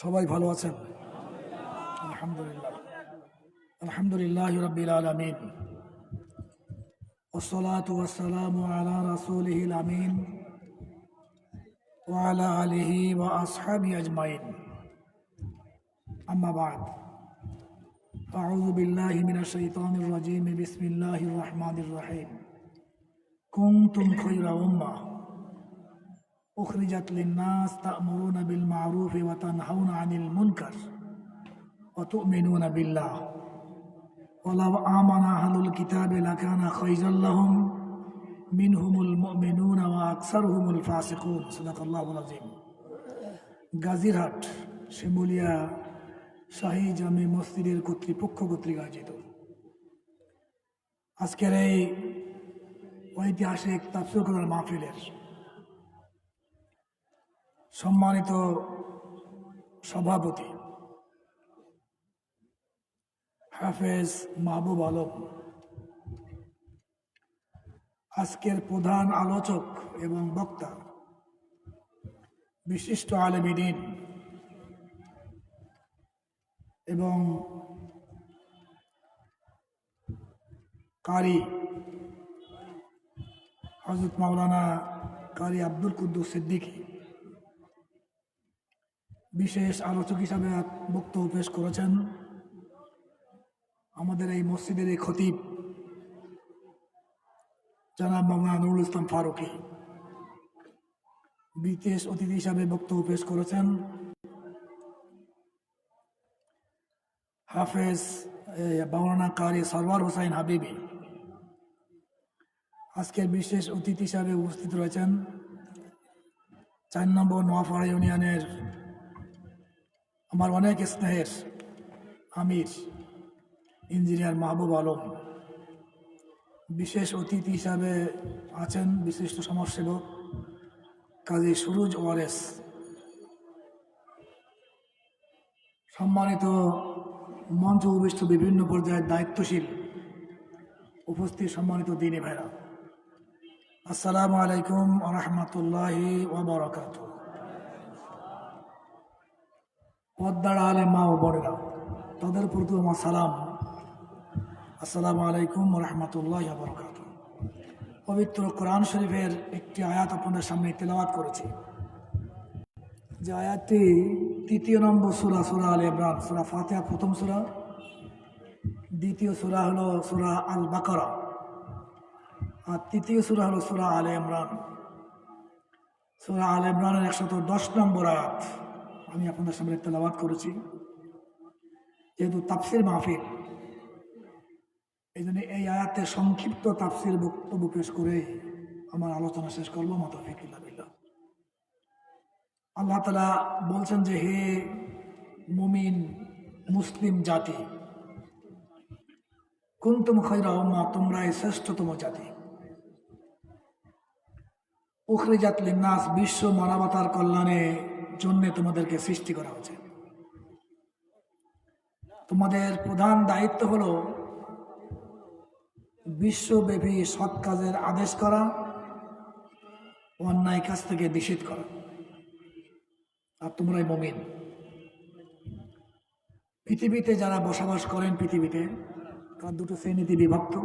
সবাই ভালো আছেন আলহামদুলিল্লাহ আলহামদুলিল্লাহ রবিল আলমিন والصلاة والسلام على رسوله الأمين وعلى آله وأصحابه أجمعين أما بعد أعوذ بالله من الشيطان الرجيم بسم الله الرحمن الرحيم كنتم خير أمة أخرجت للناس تأمرون بالمعروف وتنهون عن المنكر وتؤمنون بالله ولو آمن أهل الكتاب لكان خيرا لهم منهم المؤمنون وأكثرهم الفاسقون صدق الله العظيم গাজীরহাট শিমুলিয়া শাহী জামে মসজিদের কর্তৃপক্ষ কর্তৃক আয়োজিত আজকের এই ঐতিহাসিক তাফসির করার মাহফিলের সম্মানিত সভাপতি, হাফেজ মাহবুব আলম। আজকের প্রধান আলোচক এবং বক্তা বিশিষ্ট আলমিদিন এবং কারি হজরত মাওলানা কারি আব্দুল কুদ্দুস সিদ্দিকী। বিশেষ আলোচক হিসাবে বক্তব্য পেশ করেছেন আমাদের এই মসজিদের এই খতিব জানাব মামলা নুরুল ইসলাম ফারুকি। বিশেষ অতিথি হিসাবে বক্তব্য পেশ করেছেন হাফেজ বাউলানা কারি সরওয়ার হোসাইন হাবিবি। আজকের বিশেষ অতিথি হিসাবে উপস্থিত রয়েছেন চার নম্বর নোয়াপাড়া ইউনিয়নের আমার অনেক স্নেহের আমির, ইঞ্জিনিয়ার মাহবুব আলম। বিশেষ অতিথি হিসাবে আছেন বিশিষ্ট সমাজসেবক কাজী সুরুজ ওয়ারেস। সম্মানিত মঞ্চ উপবিষ্ট বিভিন্ন পর্যায়ের দায়িত্বশীল উপস্থিত সম্মানিত দিনী ভাইরা। আসসালামু আলাইকুম রহমতুল্লাহি ওবরাকাত পদ্মার আলে মা ও বোনেরা, তাদের প্রতি আমার সালাম। আসসালামু আলাইকুম রহমতুল্লাহ বরকাত পবিত্র কোরআন শরীফের একটি আয়াত আপনাদের সামনে তেলাওয়াত করেছি। যে আয়াতটি তৃতীয় নম্বর সুরা সুরা আল ইমরান, সুরা ফাতেহা প্রথম সুরা। দ্বিতীয় সুরা হলো সুরা আল বাকরা আর তৃতীয় সুরা হলো সুরা আল ইমরান। সুরা আল ইমরানের একশত দশ নম্বর আয়াত। আমি আপনাদের সামনে তেলাওয়াত করেছি। যেহেতু তাফসির মাহফিল এই জন্য এই আয়াতের সংক্ষিপ্ত তাফসির বক্তব্য পেশ করে আমার আলোচনা শেষ করব। বিল্লাহ। আল্লাহ তালা বলছেন যে, হে মুমিন মুসলিম জাতি, কুন্তুম খৈরা উম্মা তোমরা এই শ্রেষ্ঠতম জাতি। উখরিজাত লিন্নাস বিশ্ব মানবতার কল্যাণে জন্যে তোমাদেরকে সৃষ্টি করা হয়েছে। তোমাদের প্রধান দায়িত্ব হলো বিশ্বব্যাপী সৎ কাজের আদেশ করা, অন্যায় কাজ থেকে নিষেধ করা। আর তোমরাই মমিন। পৃথিবীতে যারা বসবাস করেন পৃথিবীতে, তার দুটো শ্রেণীতে বিভক্ত।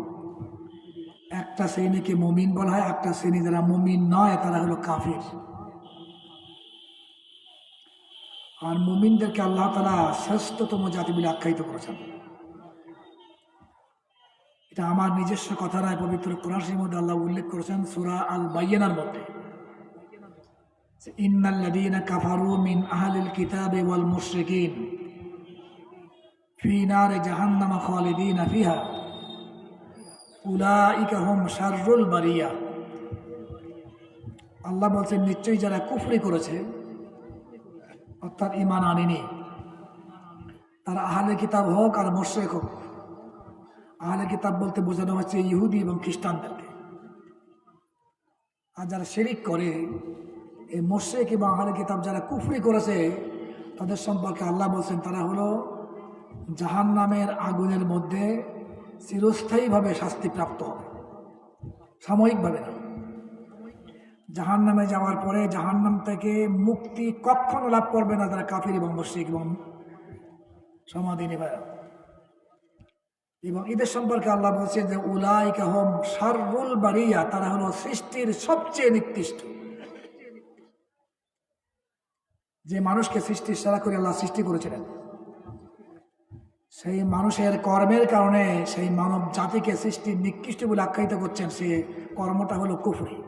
একটা শ্রেণীকে মমিন বলা হয়, একটা শ্রেণি যারা মমিন নয়, তারা হলো কাফির। আর মুমিনদেরকে আল্লাহ তালা শ্রেষ্ঠতম জাতি বলে আখ্যায়িত করেছেন। এটা আমার নিজস্ব কথা পবিত্র কোরআশের মধ্যে আল্লাহ উল্লেখ করেছেন সুরা আল বাইয়ানার মধ্যে ইন্নাল্লাযীনা কাফারু মিন বারিয়া। আল্লাহ বলছেন, নিশ্চয়ই যারা কুফরি করেছে অর্থাৎ ইমান আনেনি। তারা আহলে কিতাব হোক আর মোশেক হোক, আহলে কিতাব বলতে বোঝানো হচ্ছে ইহুদি এবং খ্রিস্টানদেরকে। আর যারা শেরিক করে, এই মোশেক এবং আহলে কিতাব যারা কুফরি করেছে, তাদের সম্পর্কে আল্লাহ বলছেন, তারা হলো জাহান নামের আগুনের মধ্যে চিরস্থায়ীভাবে শাস্তি প্রাপ্ত হবে। সাময়িকভাবে না। জাহান নামে যাওয়ার পরে জাহান্নাম থেকে মুক্তি কখনো লাভ করবে না তারা কাফির এবং মুশরিক এবং সমাধি নেবে এবং এদের সম্পর্কে আল্লাহ বলছে যে উলাই হোম সারুল বাড়িয়া তারা হলো সৃষ্টির সবচেয়ে নিকৃষ্ট। যে মানুষকে সৃষ্টি সারা করে আল্লাহ সৃষ্টি করেছিলেন। সেই মানুষের কর্মের কারণে সেই মানব জাতিকে সৃষ্টির নিকৃষ্ট বলে আখ্যায়িত করছেন, সে কর্মটা হলো কুফরি।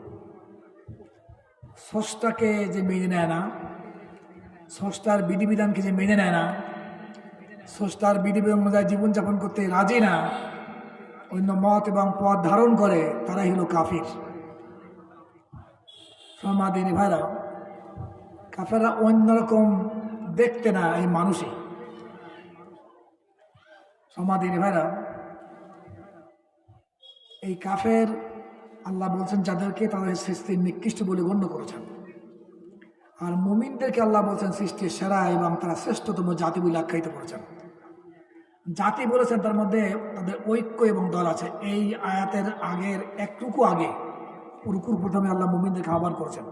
স্রষ্টাকে যে মেনে নেয় না স্রষ্টার বিধিবিধানকে যে মেনে নেয় না স্রষ্টার বিধিবিধান অনুযায়ী জীবনযাপন করতে রাজি না, অন্য মত এবং পথ ধারণ করে, তারাই হলো কাফির। সমাদিনী ভাইরা, কাফেররা অন্যরকম দেখতে না এই মানুষই সমাদিনী ভাইরা, এই কাফের আল্লাহ বলছেন, যাদেরকে তাদের সৃষ্টির নিকৃষ্ট বলে গণ্য করেছেন। আর মুমিনদেরকে আল্লাহ বলছেন সৃষ্টির সেরা এবং তারা শ্রেষ্ঠতম জাতি বলে আখ্যায়িত করেছেন। জাতি বলেছেন তার মধ্যে তাদের ঐক্য এবং দল আছে। এই আয়াতের আগের একটুকু আগে রুকুর প্রথমে আল্লাহ মুমিনদেরকে আহ্বান করেছেন।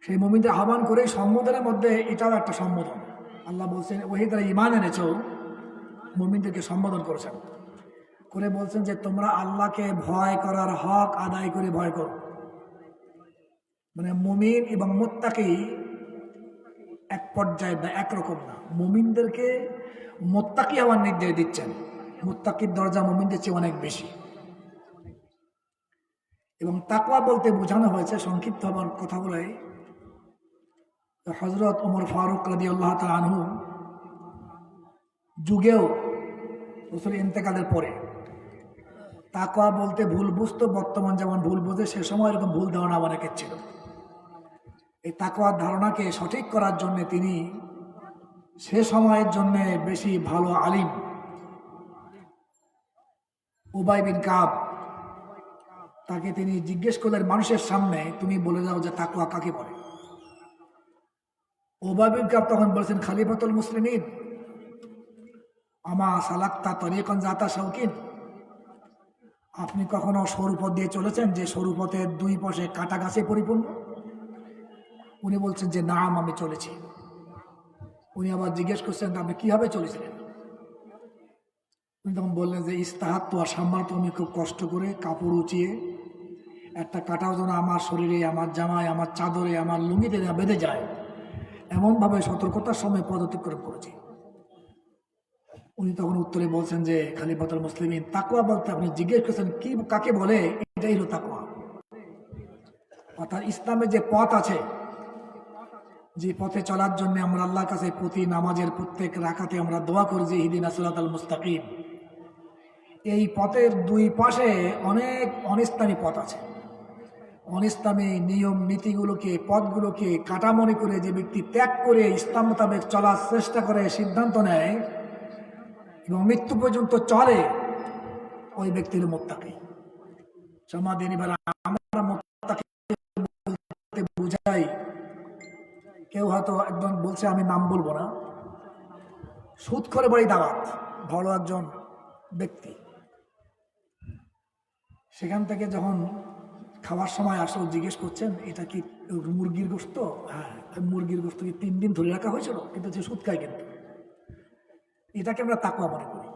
সেই মুমিনদের আহ্বান করে সম্বোধনের মধ্যে এটাও একটা সম্বোধন। আল্লাহ বলছেন, ওহি তারা ইমান এনেছ, মুমিনদেরকে সম্বোধন করেছেন। করে বলছেন যে তোমরা আল্লাহকে ভয় করার হক আদায় করে ভয় করো। মানে মুমিন এবং মোত্তাকি এক পর্যায়ে না একরকম না। মুমিনদেরকে মোত্তাকি আবার নির্দেশ দিচ্ছেন। মোত্তাকির দরজা মুমিনদের চেয়ে অনেক বেশি। এবং তাকওয়া বলতে বোঝানো হয়েছে, সংক্ষিপ্ত হবার কথাগুলোই হজরত ওমর ফারুক রাদি আল্লাহ আনহু যুগেও রসুল ইন্তেকালের পরে তাকওয়া বলতে ভুল বুঝতো, বর্তমান যেমন ভুল বোঝে, সে সময় এরকম ভুল ধারণা অনেকের ছিল। এই তাকোয়ার ধারণাকে সঠিক করার জন্য তিনি সে সময়ের জন্য বেশি ভালো আলিম। উবাই বিন কাব, তাকে তিনি জিজ্ঞেস করলেন, মানুষের সামনে তুমি বলে দাও যে তাকুয়া কাকে বলে? উবাই বিন কাব তখন বলেছেন, খালিফাতুল মুসলিমিন, আমা সালাক্তা তরিকন জাতা শৌকিন আপনি কখনো সরুপথ দিয়ে চলেছেন যে সরুপথের দুই পাশে কাটা গাছে পরিপূর্ণ? উনি বলছেন যে, নাম আমি চলেছি। উনি আবার জিজ্ঞেস করছেন আপনি কীভাবে চলেছিলেন? উনি তখন বললেন যে, ইস্তাহাত তো আর সাম্বার তো আমি খুব কষ্ট করে কাপড় উঁচিয়ে একটা কাটাও যেন আমার শরীরে, আমার জামায়, আমার চাদরে, আমার লুঙ্গিতে বেঁধে যায়, এমনভাবে সতর্কতার সময় পদ অতিক্রম করেছি। উনি তখন উত্তরে বলছেন যে, খালিফাতুল মুসলিমিন তাকুয়া বলতে আপনি জিজ্ঞেস করছেন কি, কাকে বলে? এটাই হলো তাকুয়া অর্থাৎ ইসলামের যে পথ আছে, যে পথে চলার জন্য আমরা আল্লাহর কাছে প্রতি নামাজের প্রত্যেক রাখাতে আমরা দোয়া করি যে হিদিন আসলাত আল মুস্তাকিম। এই পথের দুই পাশে অনেক অনিস্তামী পথ আছে। অনিস্তামী নিয়ম নীতিগুলোকে, পথগুলোকে কাটা মনে করে যে ব্যক্তি ত্যাগ করে ইসলাম মোতাবেক চলার চেষ্টা করে, সিদ্ধান্ত নেয় মৃত্যু পর্যন্ত চলে ওই ব্যক্তির মোত্তাকে। সমাধি নিবার আমরা কেউ হয়তো একজন বলছে, আমি নাম বলব না। সুদ করে বাড়ি দাওয়াত, ভালো একজন ব্যক্তি। সেখান থেকে যখন খাওয়ার সময় আসলে, জিজ্ঞেস করছেন, এটা কি মুরগির গোস্ত হ্যাঁ মুরগির গোস্ত কি তিন দিন ধরে রাখা হয়েছিল? কিন্তু সে সুদ খায় কিন্তু। এটাকে আমরা তাকুয়া মনে করি।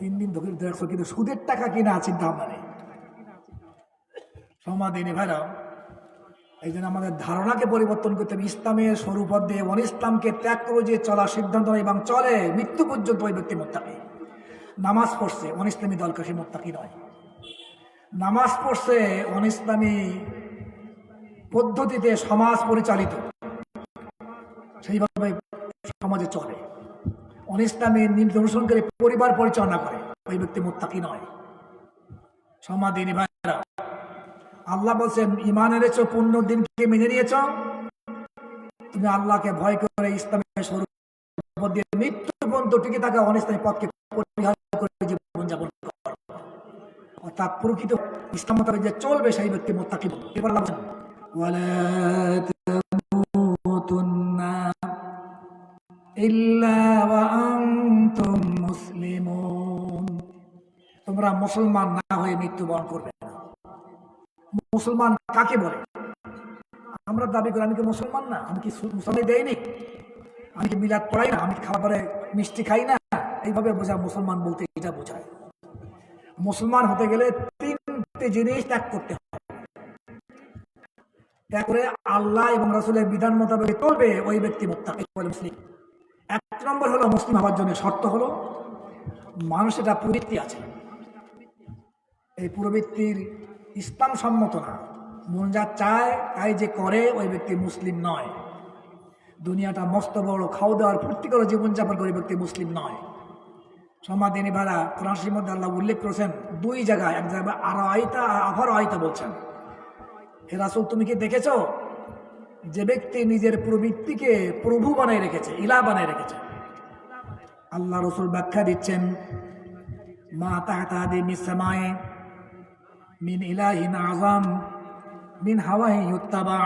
তিন দিন ধরে রাখছো, কিন্তু সুদের টাকা কিনা চিন্তা ভাবনা নেই সমাদিনী ভাইরা এই জন্য আমাদের ধারণাকে পরিবর্তন করতে হবে। ইসলামের স্বরূপ দিয়ে অনিসলামকে ত্যাগ করে যে চলার সিদ্ধান্ত নেয় এবং চলে মৃত্যু পর্যন্ত ওই ব্যক্তি মোত্তাকি। নামাজ পড়ছে, অনিসলামী দলকে সে মোত্তাকি নয়। নামাজ পড়ছে অনিসলামী পদ্ধতিতে সমাজ পরিচালিত। সেইভাবে সমাজে চলে। নীতি অনুসরণ করে পরিবার পরিচালনা করে। ওই ব্যক্তি মোত্তাকি নয়। সমাদিনী ভাইরা আল্লাহ বলছেন, ইমান এনেছ, পূর্ণ দিনকে মেনে নিয়েছ। তুমি আল্লাহকে ভয় করে ইসলামের স্বরূপ দিয়ে মৃত্যু পর্যন্ত টিকে থাকা অনিসলামী পথকে পরিহার করে জীবনযাপন অর্থাৎ প্রকৃত ইসলাম যে চলবে, সেই ব্যক্তি মোত্তাকি এবার বলছেন তোমরা মুসলমান না হয়ে মৃত্যুবরণ করবে মুসলমান কাকে বলে? আমরা দাবি করি, আমি কি মুসলমান না? আমি কি মুসলমান দেয়নি আমি কি মিলাদ পড়াই না? আমি খাবারে মিষ্টি খাই না? এইভাবে বোঝা, মুসলমান বলতে এটা বোঝায়। মুসলমান হতে গেলে তিনটে জিনিস ত্যাগ করতে হয়। ত্যাগ করে আল্লাহ এবং রাসুলের বিধান মোতাবেক চলবে ওই ব্যক্তি মোত্তাকি মুসলিম। এক নম্বর হলো মুসলিম হওয়ার জন্য শর্ত হলো মানুষের একটা প্রবৃত্তি আছে। এই প্রবৃত্তির ইসলাম সম্মত না। মন যা চায়, তাই যে করে, ওই ব্যক্তি মুসলিম নয়। দুনিয়াটা মস্ত বড়, খাওয়া দাওয়ার ফুর্তি জীবনযাপন করে ব্যক্তি মুসলিম নয়। সমাদিনী ভাড়া কোরআন মধ্যে আল্লাহ উল্লেখ করেছেন, দুই জায়গায়, এক জায়গায় আরও আইতা আফার আয়তা বলছেন। হে রাসুল, তুমি কি দেখেছ? যে ব্যক্তি নিজের প্রবৃত্তিকে প্রভু বানায় রেখেছে, ইলা বানায় রেখেছে। আল্লাহ রসুল ব্যাখ্যা দিচ্ছেন, মা তাহতাদি মিসামায়ে মিন ইলাহিন আজম মিন হাওয়াহি ইউত্তাবা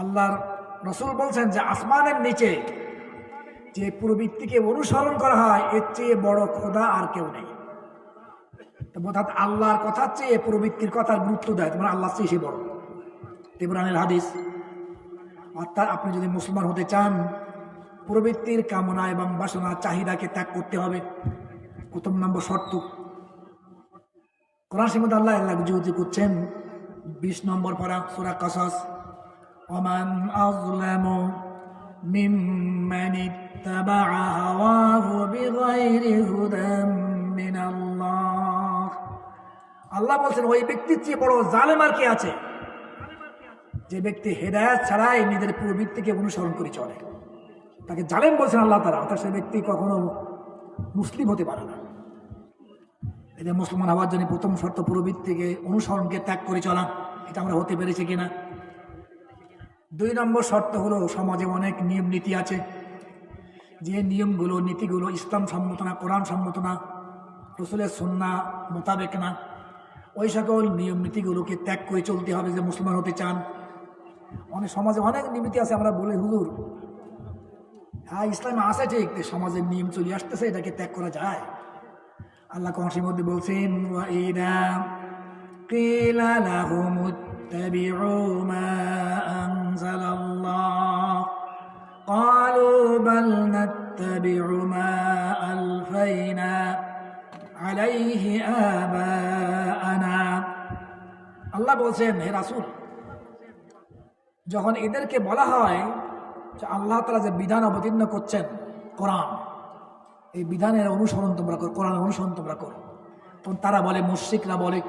আল্লাহর রসুল বলছেন যে, আসমানের নিচে যে প্রবৃত্তিকে অনুসরণ করা হয়, এর চেয়ে বড় খোদা আর কেউ নেই। অর্থাৎ আল্লাহর কথার চেয়ে প্রবৃত্তির কথার গুরুত্ব দেয়, তোমার আল্লাহ চেয়ে সে বড়। তেবরানের হাদিস। অর্থাৎ আপনি যদি মুসলমান হতে চান, প্রবৃত্তির কামনা এবং বাসনা, চাহিদাকে ত্যাগ করতে হবে। প্রথম নম্বর শর্ত। কোরআন সিমদ আল্লাহ আল্লাহ যুক্তি করছেন। বিশ নম্বর পড়া সুরা কসাস। ওমান আযলামু মিম্মান ইত্তাবা'a হাওয়াহু বিগাইরি হুদাম মিনাল্লাহ। আল্লাহ বলছেন, ওই ব্যক্তির চেয়ে বড় জালেম আর কে আছে? যে ব্যক্তি হেদায়াত ছাড়াই নিজের প্রবৃত্তিকে অনুসরণ করে চলে। তাকে জালেম বলছেন আল্লাহ তারা অর্থাৎ সে ব্যক্তি কখনো মুসলিম হতে পারে না। এদের মুসলমান হওয়ার জন্য প্রথম শর্ত প্রবৃত্তিকে অনুসরণকে ত্যাগ করে চলা, এটা আমরা হতে পেরেছি কিনা? দুই নম্বর শর্ত হলো, সমাজে অনেক নিয়ম নীতি আছে। যে নিয়মগুলো, নীতিগুলো ইসলাম সম্মত না, কোরআন সম্মত না, রসুলের সন্না মোতাবেক না, ওই সকল নিয়ম নীতিগুলোকে ত্যাগ করে চলতে হবে যে মুসলমান হতে চান। অনেক সমাজে অনেক নীতি আছে আমরা বলি হুজুর হ্যাঁ ইসলামে আছে ঠিক যে সমাজের নিয়ম চলে আসতেছে এটাকে ত্যাগ করা যায় আল্লাহ কংসের মধ্যে বলছেন وَإِذَا قِيلَ لَهُمُ اتَّبِعُوا مَا أَنزَلَ اللَّهُ قَالُوا بَلْ نَتَّبِعُ مَا أَلْفَيْنَا عَلَيْهِ آبَاءَنَا আল্লাহ বলছেন হে রাসূল যখন এদেরকে বলা হয় যে আল্লাহ তারা যে বিধান অবতীর্ণ করছেন কোরআন, এই বিধানের অনুসরণ তোমরা করো, কোরআনের অনুসরণ তোমরা করো। তখন তারা বলে, মুশ্রিকরা বলে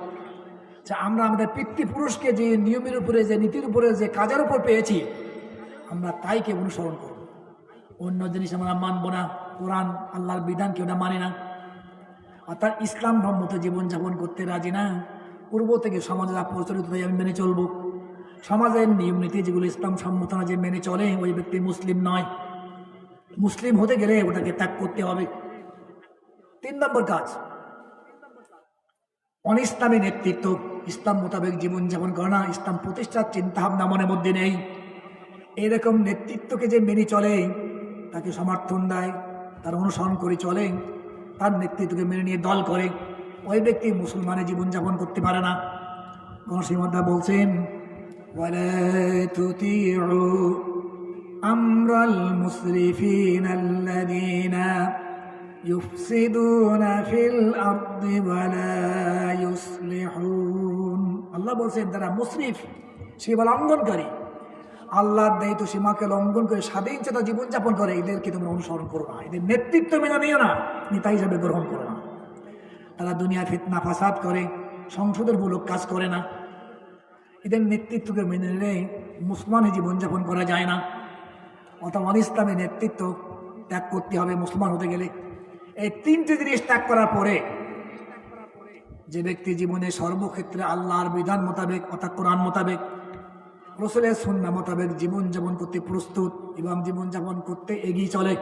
যে আমরা আমাদের পিতৃপুরুষকে যে নিয়মের উপরে, যে নীতির উপরে, যে কাজের উপর পেয়েছি, আমরা তাইকে অনুসরণ করব? অন্য জিনিস আমরা মানব না, কোরআন আল্লাহর বিধানকে ওটা মানে না। অর্থাৎ ইসলাম সম্মত জীবনযাপন করতে রাজি না। পূর্ব থেকে সমাজে প্রচলিত তাই আমি মেনে চলবো। সমাজের নিয়ম নীতি যেগুলো ইসলাম সম্মত না যে মেনে চলে, ওই ব্যক্তি মুসলিম নয়। মুসলিম হতে গেলে ওটাকে ত্যাগ করতে হবে। তিন নম্বর কাজ, অনিসলামী নেতৃত্ব। ইসলাম মোতাবেক জীবনযাপন করে না, ইসলাম প্রতিষ্ঠার চিন্তা ভাবনা মনের মধ্যে নেই। এরকম নেতৃত্বকে যে মেনে চলে, তাকে সমর্থন দেয়, তার অনুসরণ করে চলে, তার নেতৃত্বকে মেনে নিয়ে দল করে। ওই ব্যক্তি মুসলমানের জীবনযাপন করতে পারে না। কোন সীমাদা বলছেন ولا تطيعوا أمر المسرفين الذين يفسدون في الأرض ولا يصلحون আল্লাহ বলছেন তারা মুসরিফ সীমা লঙ্ঘনকারী আল্লাহর দায়িত্ব সীমাকে লঙ্ঘন করে স্বাধীন চেতা জীবনযাপন করে এদেরকে তোমরা অনুসরণ করো না এদের নেতৃত্ব মেনে নিও না নেতা হিসাবে গ্রহণ করো না তারা দুনিয়া ফিতনা ফাসাদ করে সংসদের মূলক কাজ করে না এদের নেতৃত্বকে মেনে নিলে মুসলমানের জীবনযাপন করা যায় না। অথবা ইসলামী নেতৃত্ব ত্যাগ করতে হবে মুসলমান হতে গেলে। এই তিনটি জিনিস ত্যাগ করার পরে যে ব্যক্তি জীবনে সর্বক্ষেত্রে আল্লাহর বিধান মোতাবেক, অর্থাৎ কোরআন মোতাবেক, রসুলের সন্না মোতাবেক জীবনযাপন করতে প্রস্তুত এবং জীবনযাপন করতে এগিয়ে চলে।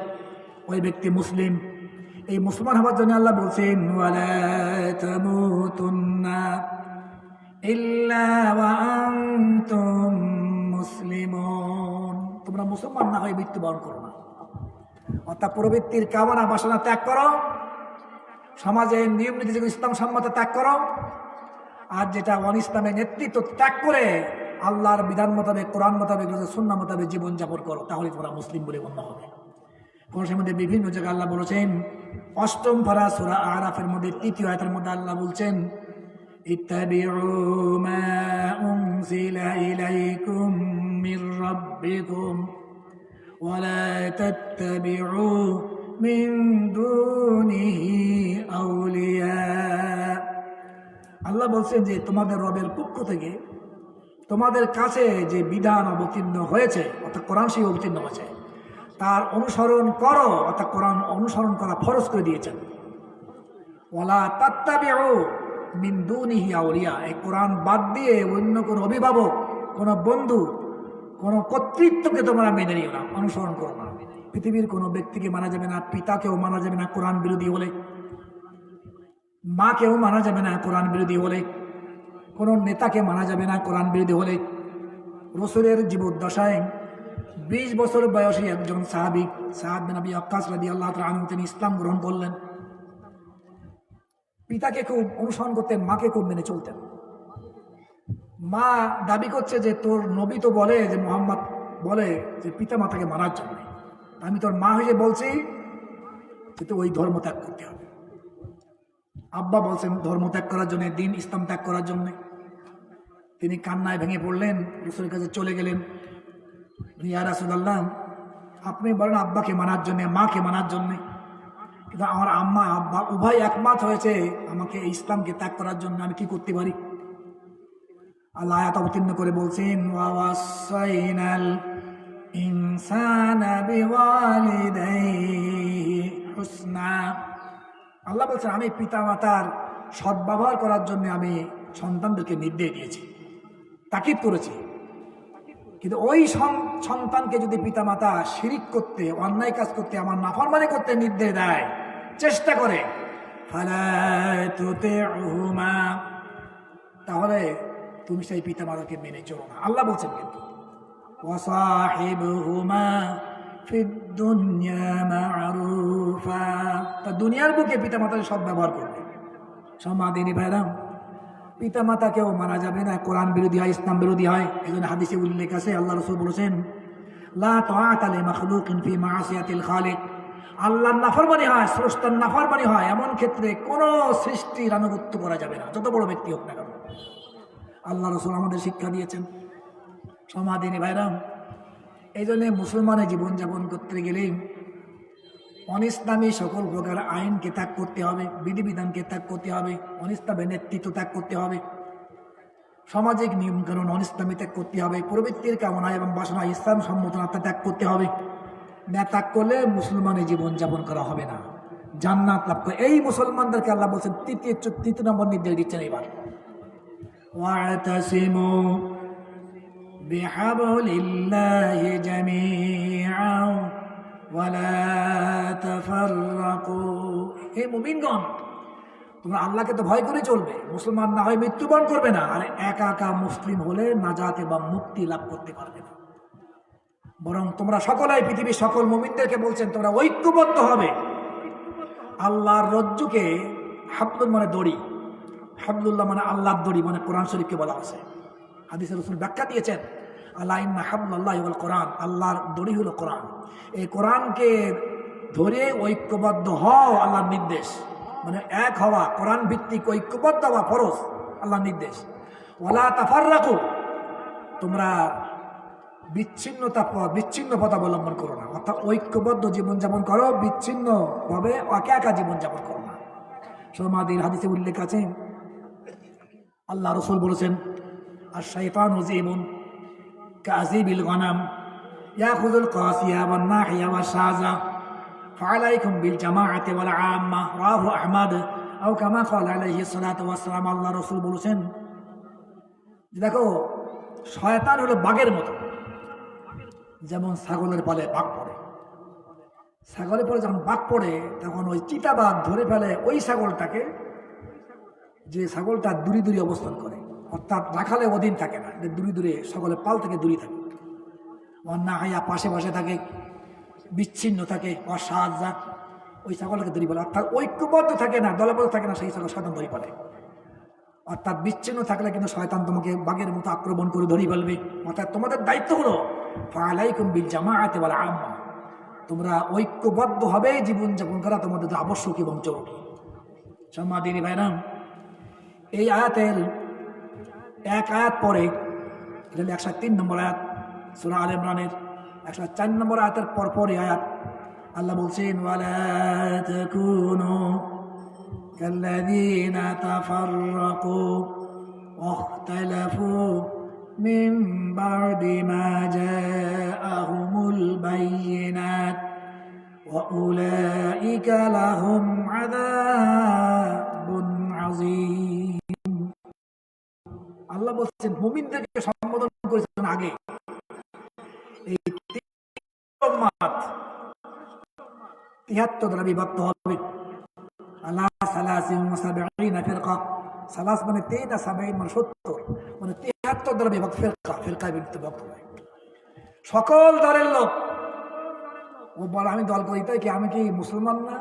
ওই ব্যক্তি মুসলিম। এই মুসলমান হওয়ার জন্য আল্লাহ বলছেন তোমরা মুসলমান না হয়ে মৃত্যুবরণ করো না। অর্থাৎ প্রবৃত্তির কামনা বাসনা ত্যাগ করো। সমাজের নিয়ম নীতি যেগুলো ইসলাম সম্মত ত্যাগ করো। আর যেটা অন ইসলামের নেতৃত্ব ত্যাগ করে আল্লাহর বিধান মোতাবেক, কোরআন মোতাবেক সুন্না মোতাবেক জীবনযাপন করো তাহলে তোমরা মুসলিম বলে গণ্য হবে। কোরআনের মধ্যে বিভিন্ন জায়গায় আল্লাহ বলেছেন, অষ্টম পারা সুরা আরাফের মধ্যে তৃতীয় আয়াতের মধ্যে আল্লাহ বলছেন اتبعوا ما أنزل إليكم من ربكم ولا تتبعوا من دونه أولياء আল্লাহ বলছেন যে তোমাদের রবের পক্ষ থেকে তোমাদের কাছে যে বিধান অবতীর্ণ হয়েছে অর্থাৎ কোরআন সেই অবতীর্ণ হয়েছে তার অনুসরণ করো অর্থাৎ কোরআন অনুসরণ করা ফরজ করে দিয়েছেন ওলা তাত্তাবিউ মিন দুনিহি আউলিয়া। এই কোরআন বাদ দিয়ে অন্য কোনো অভিভাবক, কোনো বন্ধু, কোনো কর্তৃত্বকে তোমরা মেনে নিও না, অনুসরণ করো না। পৃথিবীর কোনো ব্যক্তিকে মানা যাবে না, পিতাকেও মানা যাবে না কোরআন বিরোধী হলে। মাকেও মানা যাবে না কোরআন বিরোধী হলে। কোনো নেতাকে মানা যাবে না কোরআন বিরোধী হলে। রসুলের জীবদ্দশায় বিশ বছর বয়সী একজন সাহাব বিন আবি আক্কাস রাদি আল্লাহ তিনি ইসলাম গ্রহণ করলেন। পিতাকে খুব অনুসরণ করতেন মাকে খুব মেনে চলতেন। মা দাবি করছে যে, তোর নবী তো বলে যে, মোহাম্মদ বলে যে পিতা মাতাকে মারার জন্য। আমি তোর মা হয়ে বলছি যে তো ওই ধর্ম ত্যাগ করতে হবে। আব্বা বলছেন, ধর্ম ত্যাগ করার জন্য, দিন ইসলাম ত্যাগ করার জন্য। তিনি কান্নায় ভেঙে পড়লেন, রসুলের কাছে চলে গেলেন। ইয়া রাসুলাল্লাহ, আপনি বলেন আব্বাকে মানার জন্যে, মাকে মানার জন্য। কিন্তু আমার আম্মা, আব্বা উভয় একমত হয়েছে, আমাকে ইসলামকে ত্যাগ করার জন্য আমি কি করতে পারি? আল্লাহ আয়াত অবতীর্ণ করে বলছেন ওয়াসাইনাল ইনসানা বিওয়ালিদাইহি হুসনা। আল্লাহ বলছেন, আমি পিতা মাতার সদ্ব্যবহার করার জন্য আমি সন্তানদেরকে নির্দেশ দিয়েছি, তাকিদ করেছি। কিন্তু ওই সন- সন্তানকে যদি পিতামাতা শিরিক করতে, অন্যায় কাজ করতে, আমার নাফরমানি করতে নির্দেশ দেয়, চেষ্টা করে। তাহলে তুমি সেই পিতামাতাকে মেনে চলো না। আল্লাহ বলছেন কিন্তু দুনিয়ার বুকে পিতামাতার সব ব্যবহার করবে। সমাদিনী ভাইরাম পিতা মাতা কেউ মারা যাবে না। কোরআন বিরোধী হয়, ইসলাম বিরোধী হয় এই হাদিসে উল্লেখ আছে, আল্লাহ রসুল বলেছেন, লা তাআতা লি মাখলুকিন ফি মাআসিয়াতিল খালিক। আল্লাহর নাফরমানি হয়, স্রষ্টার নাফরমানি হয়, এমন ক্ষেত্রে কোনো সৃষ্টির আনুগত্য করা যাবে না। যত বড় ব্যক্তি হোক না কেন। আল্লাহ রসুল আমাদের শিক্ষা দিয়েছেন। সমাদিনী ভাইরাম এই জন্যে মুসলমানের জীবনযাপন করতে গেলেই অনিসলামী সকল প্রকার আইনকে ত্যাগ করতে হবে বিধিবিধানকে ত্যাগ করতে হবে অনিসলামের নেতৃত্ব ত্যাগ করতে হবে সামাজিক নিয়মকানুন অনিসলামী ত্যাগ করতে হবে প্রবৃত্তির কামনা এবং বাসনা ইসলাম সম্মতনাত্মা ত্যাগ করতে হবে না ত্যাগ করলে মুসলমানের জীবনযাপন করা হবে না জান্নাত লাভ করে এই মুসলমানদেরকে আল্লাহ বলছেন তৃতীয় তৃতীয় নম্বর নির্দেশ দিচ্ছেন এবার واعتصموا بحبل الله جميعا ولا تفرقوا হে মুমিনগণ, তোমরা আল্লাহকে তো ভয় করে চলবে, মুসলমান না হয় মৃত্যুবরণ করবে না, আর একা একা মুসলিম হলে নাজাতে বা মুক্তি লাভ করতে পারবে না। বরং তোমরা সকলেই, পৃথিবীর সকল মুমিনদেরকে বলছেন, তোমরা ঐক্যবদ্ধ হবে। আল্লাহর রজ্জুকে হাবলুল মানে দড়ি হাবলুল্লাহ মানে আল্লাহর দড়ি মানে কোরআন শরীফকে বলা আছে হাদিসের রসুল ব্যাখ্যা দিয়েছেন আল্লাহ ইন্না হাবলুল্লাহ হল কোরআন, আল্লাহর দড়ি হলো কোরআন। এই কোরআনকে ধরে ঐক্যবদ্ধ হও আল্লাহর নির্দেশ। মানে এক হওয়া কোরআন ভিত্তিক ঐক্যবদ্ধ হওয়া ফরজ, আল্লাহর নির্দেশ। ওলা তাফার রাখো তোমরা বিচ্ছিন্নতা বিচ্ছিন্ন পথ অবলম্বন করো না। অর্থাৎ ঐক্যবদ্ধ জীবনযাপন করো বিচ্ছিন্ন ভাবে একা একা জীবনযাপন করো না। সমাদির হাদিসে উল্লেখ আছে, আল্লাহ রসুল বলেছেন আর শৈতান কাজী বিল গনাম ইয়াকুজুল কাসিয়া বা নাহিয়া বা সাজা ফালাইকুম বিল জামাআতি ওয়াল আম্মা রাহু আহমদ আও কামা ক্বাল আলাইহি সালাতু ওয়াসসালাম আল্লাহ রাসূল বলেছেন দেখো, শয়তান হলো বাঘের মতো। যেমন ছাগলের পালে বাঘ পড়ে। ছাগলের পরে যখন বাঘ পড়ে, তখন ওই চিতা বাঘ ধরে ফেলে ওই ছাগলটাকে, যে ছাগলটা দূরে দূরে অবস্থান করে। অর্থাৎ রাখালে অধীন থাকে না। দূরে দূরে, সকলে পাল থেকে দূরে থাকে। অন্যা হাইয়া পাশে পাশে থাকে, বিচ্ছিন্ন থাকে অসাহায্য ওই ছাগলকে দড়ি বলে। অর্থাৎ ঐক্যবদ্ধ থাকে না, দলবদ্ধ থাকে না, সেই ছাগল সাধারণ দড়ি পালে অর্থাৎ বিচ্ছিন্ন থাকলে কিন্তু শয়তান তোমাকে বাঘের মতো আক্রমণ করে ধরে ফেলবে। অর্থাৎ তোমাদের দায়িত্ব হলো ফালাইকুম বিল জামাআতে ওয়াল আম্মা। তোমরা ঐক্যবদ্ধ হবে, জীবনযাপন করা তোমাদের আবশ্যক এবং জরুরি। সম্মাদিনী ভাইরাম, এই আয়াতের এক আয়াত পরে এটা হলো একশো তিন নম্বর আয়াত সুরা আল ইমরানের একশো চার নম্বর আয়াতের পর পরই আয়াত আল্লাহ বলছেন ওয়ালা তাকুনু كالذين تفرقوا واختلفوا من بعد ما جاءهم البينات وأولئك لهم عذاب عظيم আল্লাহ বলছেন, মুমিনদেরকে সম্বোধন করেছেন আগে। মানে মানে মানে সকল দলের লোক, ও আমি দল করি, তাই কি আমি কি মুসলমান না?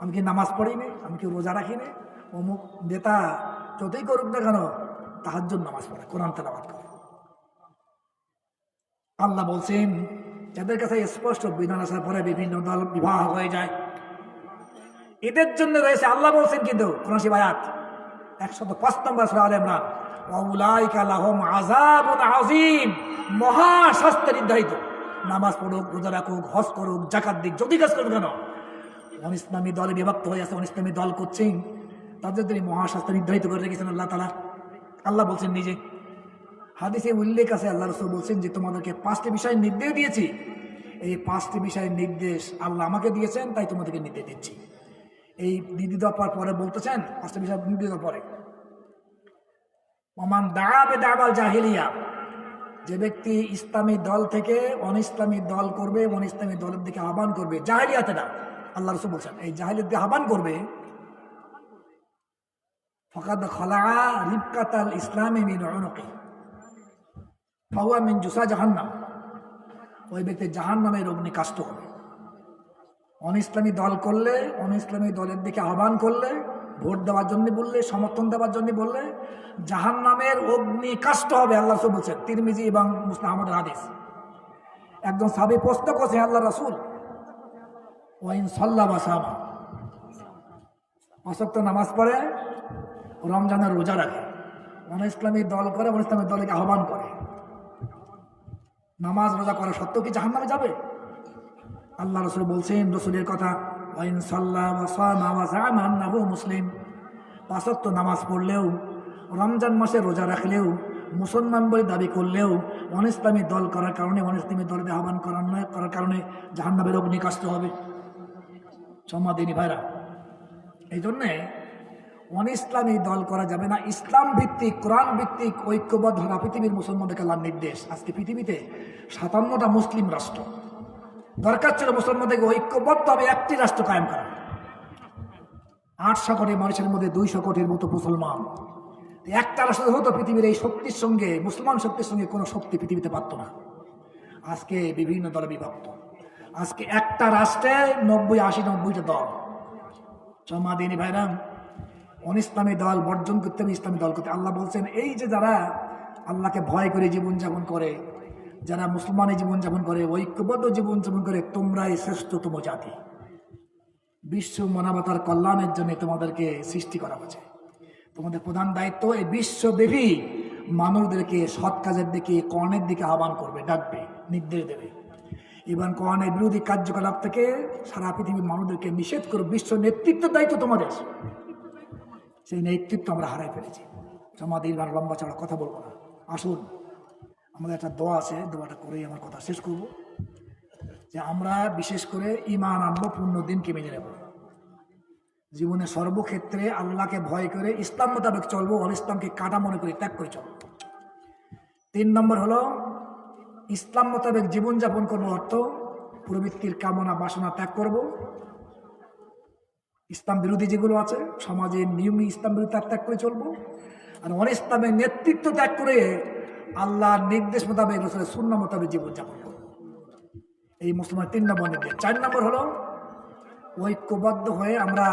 আমি কি নামাজ পড়ি নি? আমি কি রোজা রাখি নি? অমুক নেতা যতই করুক না কেন তাহার জন্য নামাজ পড়ে, কোরআন তেলাবাদ করে। আল্লাহ বলছেন, যাদের কাছে স্পষ্ট বিধান আসার পরে বিভিন্ন দল বিবাহ হয়ে যায়। এদের জন্য রয়েছে, আল্লাহ বলছেন কিন্তু কোন শিবায়াত একশত পাঁচ নম্বর সুরা আল ইমরান আযীম নির্ধারিত। নামাজ পড়ুক, রোজা রাখুক, হজ করুক জাকাত দিক যদি কাজ করুক কেন। অন ইসলামী দলে বিভক্ত হয়ে আছে অন ইসলামী দল করছেন তাদের তিনি মহাশাস্ত্র নির্ধারিত করে রেখেছেন আল্লাহ তালা আল্লাহ বলছেন নিজে। হাদিসে উল্লেখ আছে, আল্লাহ রসুল বলছেন যে, তোমাদেরকে পাঁচটি বিষয় নির্দেশ দিয়েছি। এই পাঁচটি বিষয়ের নির্দেশ আল্লাহ আমাকে দিয়েছেন, তাই তোমাদেরকে নির্দেশ দিচ্ছি। এই দিদি দফার পরে বলতেছেন, পাঁচটা বিষয় নির্দেশ পরে। ওমান দাঁড়াবে দাঁড়াল জাহিলিয়া, যে ব্যক্তি ইসলামী দল থেকে অন ইসলামী দল করবে অন ইসলামী দলের দিকে আহ্বান করবে, জাহিলিয়াতে না, আল্লাহ রসুল বলছেন, এই জাহিলিয়াত দিকে আহ্বান করবে ফকাদ খলা রিবকাতাল ইসলামী মিন অনকে ফাহুয়া মিন জুসা জাহান্নাম ওই ব্যক্তি জাহান্নামের অগ্নি কাষ্ট হবে। অন ইসলামী দল করলে অন ইসলামী দলের দিকে আহ্বান করলে, ভোট দেওয়ার জন্য বললে, সমর্থন দেওয়ার জন্য বললে জাহান নামের অগ্নি কাষ্ট হবে আল্লাহ রসুল বলছেন, তিরমিজি এবং মুসলাম আহমদের হাদিস। একজন সাবি প্রশ্ন করছে আল্লাহ রসুল, ওয়াইন সাল্লা বা সাহাবা অসক্ত নামাজ পড়ে রমজানের রোজা রাখে অন ইসলামী দল করে অন ইসলামী দলকে আহ্বান করে। নামাজ রোজা করা সত্ত্বেও কি জাহান নামে যাবে? আল্লাহ রসুল বলছেন, রসুলের কথা মুসলিম। পাঁচত্ব নামাজ পড়লেও, রমজান মাসে রোজা রাখলেও, মুসলমান বলে দাবি করলেও অন ইসলামী দল করার কারণে অন ইসলামী দলকে আহ্বান করার করার কারণে জাহান্নামের অগ্নি কাষ্ট হবে সমাদিনী ভাইরা, এই জন্যে অন ইসলামী দল করা যাবে না। ইসলাম ভিত্তিক, কোরআন ভিত্তিক, ঐক্যবদ্ধ হওয়া পৃথিবীর মুসলমানদেরকে আল্লাহর নির্দেশ। আজকে পৃথিবীতে সাতান্নটা মুসলিম রাষ্ট্র। দরকার ছিল মুসলমানদেরকে ঐক্যবদ্ধ হবে একটি রাষ্ট্র কায়েম করা। আটশো কোটি মানুষের মধ্যে দুইশো কোটির মতো মুসলমান। একটা রাষ্ট্র হতো পৃথিবীর এই শক্তির সঙ্গে, মুসলমান শক্তির সঙ্গে কোনো শক্তি পৃথিবীতে পারত না। আজকে বিভিন্ন দলে বিভক্ত। আজকে একটা রাষ্ট্রে নব্বই, আশি, নব্বইটা দল। জমা দিনী ভাইরাম। অন ইসলামী দল, বর্জন করতে হবে ইসলামী দল করতে। আল্লাহ বলছেন, এই যে যারা আল্লাহকে ভয় করে জীবনযাপন করে, যারা মুসলমানের জীবনযাপন করে, ঐক্যবদ্ধ জীবনযাপন করে, তোমরাই শ্রেষ্ঠতম জাতি। বিশ্ব মানবতার কল্যাণের জন্য তোমাদেরকে সৃষ্টি করা হয়েছে। তোমাদের প্রধান দায়িত্ব এই বিশ্বব্যাপী মানুষদেরকে সৎ কাজের দিকে, কর্ণের দিকে আহ্বান করবে, ডাকবে, নির্দেশ দেবে। এবং কর্ণের বিরোধী কার্যকলাপ থেকে সারা পৃথিবীর মানুষদেরকে নিষেধ করবে বিশ্ব নেতৃত্বের দায়িত্ব তোমাদের। সেই নেতৃত্ব আমরা হারাই ফেলেছি। আমাদের আর লম্বা চড়া কথা বলব না। আসুন, আমাদের একটা দোয়া আছে, দোয়াটা করেই আমার কথা শেষ করব। যে আমরা বিশেষ করে ইমান আনব, পূর্ণ দিনকে মেনে নেব। জীবনে সর্বক্ষেত্রে আল্লাহকে ভয় করে ইসলাম মোতাবেক চলবো অল ইসলামকে কাটা মনে করে ত্যাগ করে চলবো। তিন নম্বর হলো, ইসলাম মোতাবেক জীবনযাপন করব অর্থ, প্রবৃত্তির কামনা বাসনা ত্যাগ করব। ইসলাম বিরোধী যেগুলো আছে সমাজের নিয়মই ইসলাম বিরোধী ত্যাগ ত্যাগ করে চলবো। আর অন ইসলামের নেতৃত্ব ত্যাগ করে আল্লাহর নির্দেশ মোতাবেক রসুলের শূন্য মোতাবেক জীবনযাপন করব। এই মুসলমান তিন নম্বর নির্দেশ চার নম্বর হলো, ঐক্যবদ্ধ হয়ে আমরা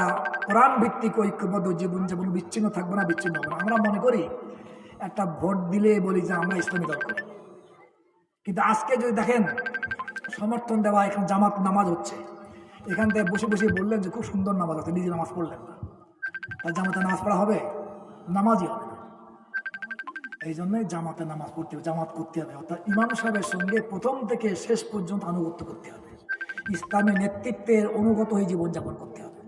কোরআন ভিত্তিক ঐক্যবদ্ধ জীবন যেমন বিচ্ছিন্ন থাকব না, বিচ্ছিন্ন হব না। আমরা মনে করি, একটা ভোট দিলে বলি যে আমরা ইসলামী দল করি। কিন্তু আজকে যদি দেখেন, সমর্থন দেওয়া এখানে জামাত নামাজ হচ্ছে। এখান থেকে বসে বসে বললেন যে, খুব সুন্দর নামাজ আছে, নিজে নামাজ পড়লেন না। তার জামাতে নামাজ পড়া হবে? নামাজই হবে এই জন্যই জামাতে নামাজ পড়তে হবে, জামাত করতে হবে। অর্থাৎ ইমাম সাহেবের সঙ্গে প্রথম থেকে শেষ পর্যন্ত আনুগত্য করতে হবে। ইসলামী নেতৃত্বের অনুগত হয়ে জীবনযাপন করতে হবে।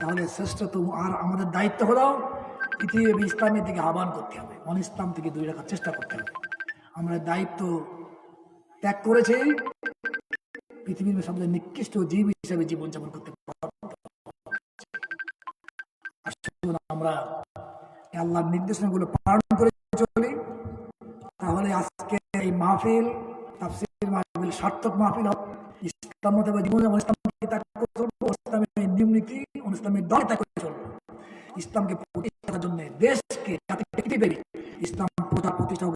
তাহলে শ্রেষ্ঠতম আর আমাদের দায়িত্ব হলো পৃথিবী ইসলামের দিকে আহ্বান করতে হবে। অন ইসলাম থেকে দূরে রাখার চেষ্টা করতে হবে। আমরা দায়িত্ব ত্যাগ করেছি। পৃথিবীর সবচেয়ে নিকৃষ্ট জীব হিসেবে জীবনযাপন করতে আমরা আল্লাহর নির্দেশনাগুলো পালন করে চলি। তাহলে আজকে এই মাহফিল মাহফিল, সার্থক মাহফিল হবে ইসলাম মতে জীবন ইসলামকে ত্যাগ করে চলবো? ইসলামের ইসলামের দল ত্যাগ করে চলবো। ইসলামকে প্রতিষ্ঠার জন্য দেশকে জাতিকে পৃথিবীর ইসলাম প্রচার প্রতিষ্ঠা